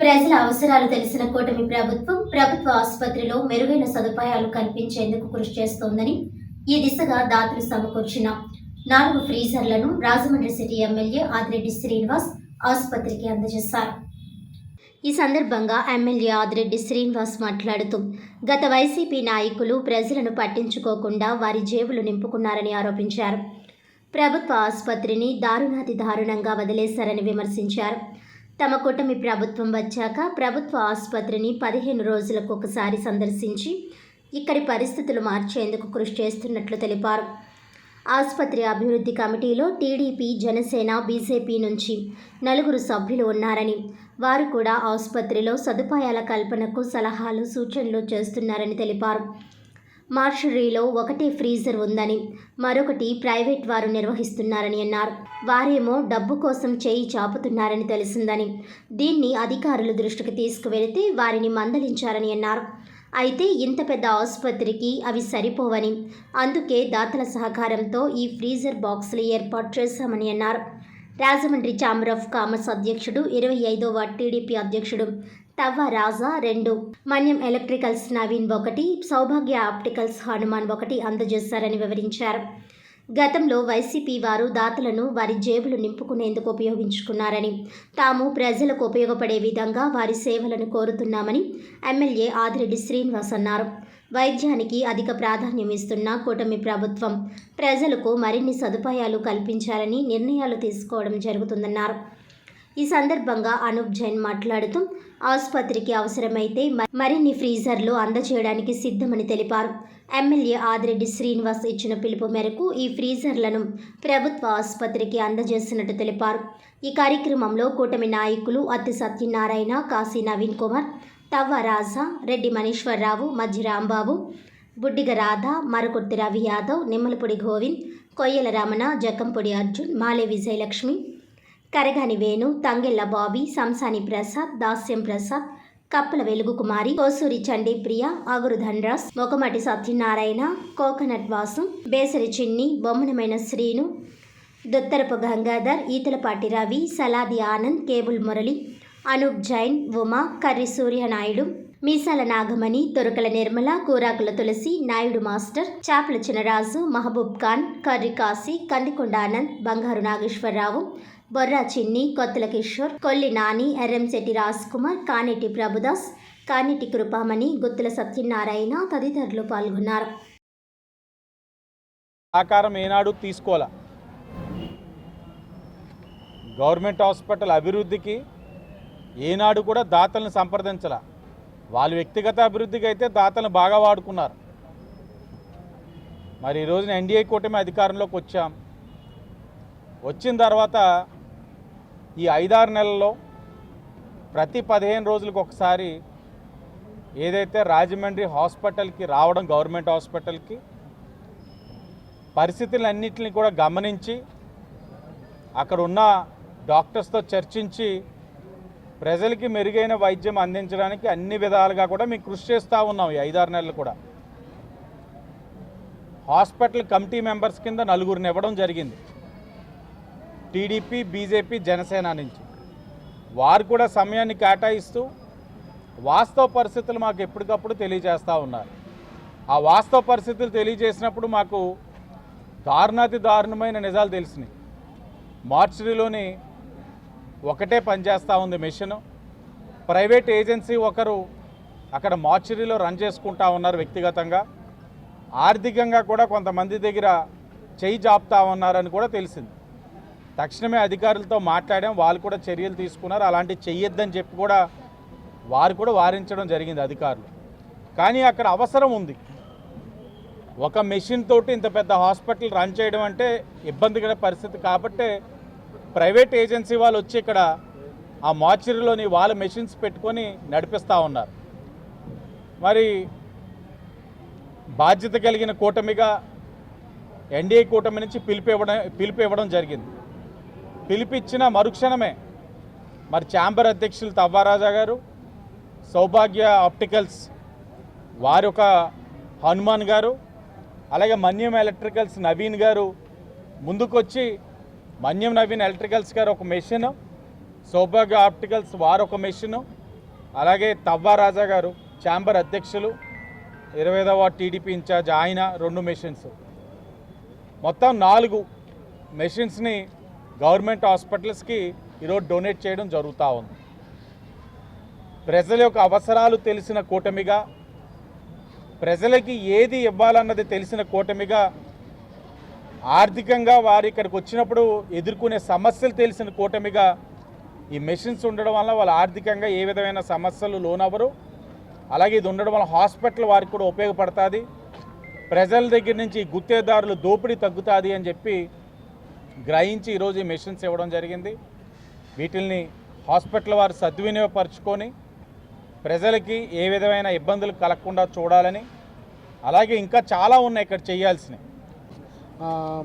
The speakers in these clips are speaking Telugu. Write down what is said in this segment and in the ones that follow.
ప్రజల అవసరాలు తెలిసిన కూటమి ప్రభుత్వం ప్రభుత్వ ఆసుపత్రిలో మెరుగైన సదుపాయాలు కల్పించేందుకు కృషి చేస్తోందని ఈ దిశగా దాతలు సమకూర్చిన నాలుగు ఫ్రీజర్లను రాజమండ్రి సిటీ ఎమ్మెల్యే ఆదిరెడ్డి శ్రీనివాస్ ఆసుపత్రికి అందజేశారు. ఈ సందర్భంగా ఎమ్మెల్యే ఆదిరెడ్డి శ్రీనివాస్ మాట్లాడుతూ గత వైసీపీ నాయకులు ప్రజలను పట్టించుకోకుండా వారి జేబులు నింపుకున్నారని ఆరోపించారు. ప్రభుత్వ ఆసుపత్రిని దారుణాతి దారుణంగా వదిలేశారని విమర్శించారు. తమ కూటమి ప్రభుత్వం వచ్చాక ప్రభుత్వ ఆసుపత్రిని పదిహేను రోజులకు ఒకసారి సందర్శించి ఇక్కడి పరిస్థితులు మార్చేందుకు కృషి చేస్తున్నట్లు తెలిపారు. ఆసుపత్రి అభివృద్ధి కమిటీలో టీడీపీ జనసేన బీజేపీ నుంచి నలుగురు సభ్యులు ఉన్నారని వారు కూడా ఆసుపత్రిలో సదుపాయాల కల్పనకు సలహాలు సూచనలు చేస్తున్నారని తెలిపారు. మార్షరీలో ఒకటే ఫ్రీజర్ ఉందని మరొకటి ప్రైవేట్ వారు నిర్వహిస్తున్నారని అన్నారు. వారేమో డబ్బు కోసం చేయి చాపుతున్నారని తెలిసిందని దీన్ని అధికారుల దృష్టికి తీసుకువెళితే వారిని మందలించారని అన్నారు. అయితే ఇంత పెద్ద ఆసుపత్రికి అవి సరిపోవని అందుకే దాతల సహకారంతో ఈ ఫ్రీజర్ బాక్సులు ఏర్పాటు చేశామని అన్నారు. రాజమండ్రి ఛాంబర్ ఆఫ్ కామర్స్ అధ్యక్షుడు ఇరవై ఐదవ టీడీపీ అధ్యక్షుడు తవ్వ రాజా రెండు. మన్యం ఎలక్ట్రికల్స్ నవీన్ ఒకటి సౌభాగ్య ఆప్టికల్స్ హనుమాన్ ఒకటి అందజేశారని వివరించారు. గతంలో వైసీపీ వారు దాతలను వారి జేబులు నింపుకునేందుకు ఉపయోగించుకున్నారని తాము ప్రజలకు ఉపయోగపడే విధంగా వారి సేవలను కోరుతున్నామని ఎమ్మెల్యే ఆదిరెడ్డి శ్రీనివాస్ అన్నారు. వైద్యానికి అధిక ప్రాధాన్యం ఇస్తున్న కూటమి ప్రభుత్వం ప్రజలకు మరిన్ని సదుపాయాలు కల్పించాలని నిర్ణయాలు తీసుకోవడం జరుగుతుందన్నారు. ఈ సందర్భంగా అనూప్ జైన్ మాట్లాడుతూ ఆసుపత్రికి అవసరమైతే మరిన్ని ఫ్రీజర్లు అందజేయడానికి సిద్ధమని తెలిపారు. ఎమ్మెల్యే ఆదిరెడ్డి శ్రీనివాస్ ఇచ్చిన పిలుపు మేరకు ఈ ఫ్రీజర్లను ప్రభుత్వ ఆసుపత్రికి అందజేసినట్టు తెలిపారు. ఈ కార్యక్రమంలో కూటమి నాయకులు అత్తి సత్యనారాయణ కాశీ నవీన్ కుమార్ తవ్వ రాజా రెడ్డి మనీశ్వరరావు మధ్య రాంబాబు బుడ్డిగ రాధ మరకుర్తి రవి యాదవ్ నిమ్మలపొడి గోవింద్ కొయ్యల రమణ జక్కంపొడి అర్జున్ మాలే విజయలక్ష్మి కరగాని వేణు తంగెళ్ళ బాబీ సంసాని ప్రసాద్ దాస్యం ప్రసాద్ కప్పల వెలుగు కుమారి కోసూరి చండీ ప్రియ ఆగురు ధన్రాస్ మొకమటి సత్యనారాయణ కోకనట్ వాసు బేసరి చిన్ని బొమ్మనమైన శ్రీను దొత్తరపు గంగాధర్ ఈతలపాటి రవి సలాది ఆనంద్ కేబుల్ మురళి అనూప్ జైన్ ఉమా కర్రి సూర్యనాయుడు మీసాల నాగమణి తొరకల నిర్మల కూరాకుల తులసి నాయుడు మాస్టర్ చాపల చినరాజు మహబూబ్ ఖాన్ కర్రి కాశీ కందికొండ ఆనంద్ బంగారు నాగేశ్వరరావు బొర్రా చిన్ని కొత్తల కిషోర్ కొల్లి నాని ఎర్రంశెట్టి రాజ్ కుమార్ కానేటి ప్రభుదాస్ కానిటి కృపామణి గుత్తుల సత్యనారాయణ తదితరులు పాల్గొన్నారు. ఆకారం ఏనాడు తీసుకోవాలా. గవర్నమెంట్ హాస్పిటల్ అభివృద్ధికి ఏనాడు కూడా దాతలను సంప్రదించాల. వాళ్ళ వ్యక్తిగత అభివృద్ధికి అయితే దాతలను బాగా వాడుకున్నారు. మరి ఈ రోజున ఎన్డీఏ కూటమి అధికారంలోకి వచ్చాం. వచ్చిన తర్వాత ఈ ఐదారు నెలల్లో ప్రతి పదిహేను రోజులకు ఒకసారి ఏదైతే రాజమండ్రి హాస్పిటల్కి రావడం గవర్నమెంట్ హాస్పిటల్కి పరిస్థితులన్నింటినీ కూడా గమనించి అక్కడ ఉన్న డాక్టర్స్తో చర్చించి ప్రజలకి మెరుగైన వైద్యం అందించడానికి అన్ని విధాలుగా కూడా మేము కృషి చేస్తూ ఉన్నాం ఈ ఐదారు నెలలు కూడా. హాస్పిటల్ కమిటీ మెంబర్స్ కింద నలుగురిని ఇవ్వడం జరిగింది. టీడీపీ బీజేపీ జనసేన నుంచి. వారు కూడా సమయాన్ని కేటాయిస్తూ వాస్తవ పరిస్థితులు మాకు ఎప్పటికప్పుడు తెలియజేస్తూ ఉన్నారు. ఆ వాస్తవ పరిస్థితులు తెలియజేసినప్పుడు మాకు దారుణాతి దారుణమైన నిజాలు తెలిసినాయి. మార్చిలోని ఒకటే పనిచేస్తూ ఉంది మిషన్. ప్రైవేట్ ఏజెన్సీ ఒకరు అక్కడ మార్చరీలో రన్ చేసుకుంటా ఉన్నారు వ్యక్తిగతంగా. ఆర్థికంగా కూడా కొంతమంది దగ్గర చేయి జాపుతా ఉన్నారని కూడా తెలిసింది. తక్షణమే అధికారులతో మాట్లాడాం. వాళ్ళు కూడా చర్యలు తీసుకున్నారు. అలాంటి చెయ్యొద్దని చెప్పి కూడా వారు కూడా వారించడం జరిగింది అధికారులు. కానీ అక్కడ అవసరం ఉంది. ఒక మెషిన్ తోటి ఇంత పెద్ద హాస్పిటల్ రన్ చేయడం అంటే ఇబ్బందికర పరిస్థితి కాబట్టే ప్రైవేట్ ఏజెన్సీ వాళ్ళు వచ్చి ఇక్కడ ఆ మార్చరీలోని వాళ్ళ మెషిన్స్ పెట్టుకొని నడిపిస్తూ ఉన్నారు. మరి బాధ్యత కలిగిన కూటమిగా ఎన్డీఏ కూటమి నుంచి పిలుపు ఇవ్వడం పిలుపు ఇవ్వడం జరిగింది. పిలిపిచ్చిన మరుక్షణమే. మరి ఛాంబర్ అధ్యక్షులు తవ్వారాజా గారు సౌభాగ్య ఆప్టికల్స్ వారి ఒక హనుమాన్ గారు అలాగే మన్యం ఎలక్ట్రికల్స్ నవీన్ గారు ముందుకొచ్చి మన్యం నవీన్ ఎలక్ట్రికల్స్ గారు ఒక మెషిన్ సౌభాగ్య ఆప్టికల్స్ వారు ఒక మెషిన్ అలాగే తవ్వారాజా గారు ఛాంబర్ అధ్యక్షులు ఇరవై ఐదవ టీడీపీ ఇన్ఛార్జ్ ఆయన రెండు మెషిన్స్. మొత్తం నాలుగు మెషిన్స్ని గవర్నమెంట్ హాస్పిటల్స్కి ఈరోజు డొనేట్ చేయడం జరుగుతూ ఉంది. ప్రజల యొక్క అవసరాలు తెలిసిన కూటమిగా ప్రజలకి ఏది ఇవ్వాలన్నది తెలిసిన కూటమిగా ఆర్థికంగా వారు ఇక్కడికి వచ్చినప్పుడు ఎదుర్కొనే సమస్యలు తెలిసిన కూటమిగా ఈ మెషిన్స్ ఉండడం వల్ల వాళ్ళు ఆర్థికంగా ఏ విధమైన సమస్యలు లోనవ్వరు. అలాగే ఇది ఉండడం వల్ల హాస్పిటల్ వారికి కూడా ఉపయోగపడుతుంది. ప్రజల దగ్గర నుంచి గుత్తేదారులు దోపిడీ తగ్గుతుంది అని చెప్పి గ్రహించి ఈరోజు ఈ మెషిన్స్ ఇవ్వడం జరిగింది. వీటిల్ని హాస్పిటల్ వారు సద్వినియోగపరచుకొని ప్రజలకి ఏ విధమైన ఇబ్బందులు కలగకుండా చూడాలని అలాగే ఇంకా చాలా ఉన్నాయి ఇక్కడ చేయాల్సినవి.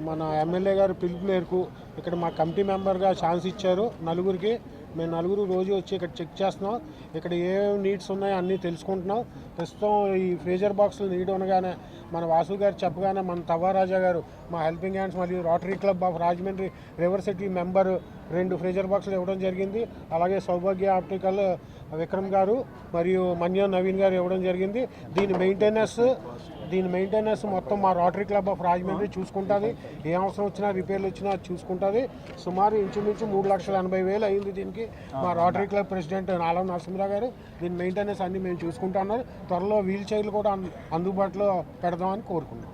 మన ఎమ్మెల్యే గారు పిలుపు మేరకు ఇక్కడ మా కమిటీ మెంబర్గా ఛాన్స్ ఇచ్చారు నలుగురికి. మేము నలుగురు రోజు వచ్చి ఇక్కడ చెక్ చేస్తున్నాం. ఇక్కడ ఏ నీడ్స్ ఉన్నాయో అన్నీ తెలుసుకుంటున్నాం. ప్రస్తుతం ఈ ఫ్రీజర్ బాక్సులు నీడ్ ఉండగానే మన వాసు గారు చెప్పగానే మన తవ్వారాజా గారు మా హెల్పింగ్ హ్యాండ్స్ మరియు Rotary club of Rajahmundry river city member రెండు ఫ్రీజర్ బాక్సులు ఇవ్వడం జరిగింది. అలాగే సౌభాగ్య ఆప్టికల్ విక్రమ్ గారు మరియు మన్య నవీన్ గారు ఇవ్వడం జరిగింది. దీని మెయింటెనెన్స్ దీని మెయింటెనెన్స్ మొత్తం మా రోటరీ క్లబ్ ఆఫ్ రాజమండ్రి చూసుకుంటుంది. ఏ అవసరం వచ్చినా రిపేర్లు వచ్చినా చూసుకుంటుంది. సుమారు ఇంచుమించు మూడు లక్షల ఎనభై వేలు అయింది దీనికి. మా Rotary club president Nalam Narasimharao గారు దీని మెయింటెనెన్స్ అన్ని మేము చూసుకుంటున్నారు త్వరలో వీల్ చైర్లు కూడా అందుబాటులో పెడదామని కోరుకున్నాం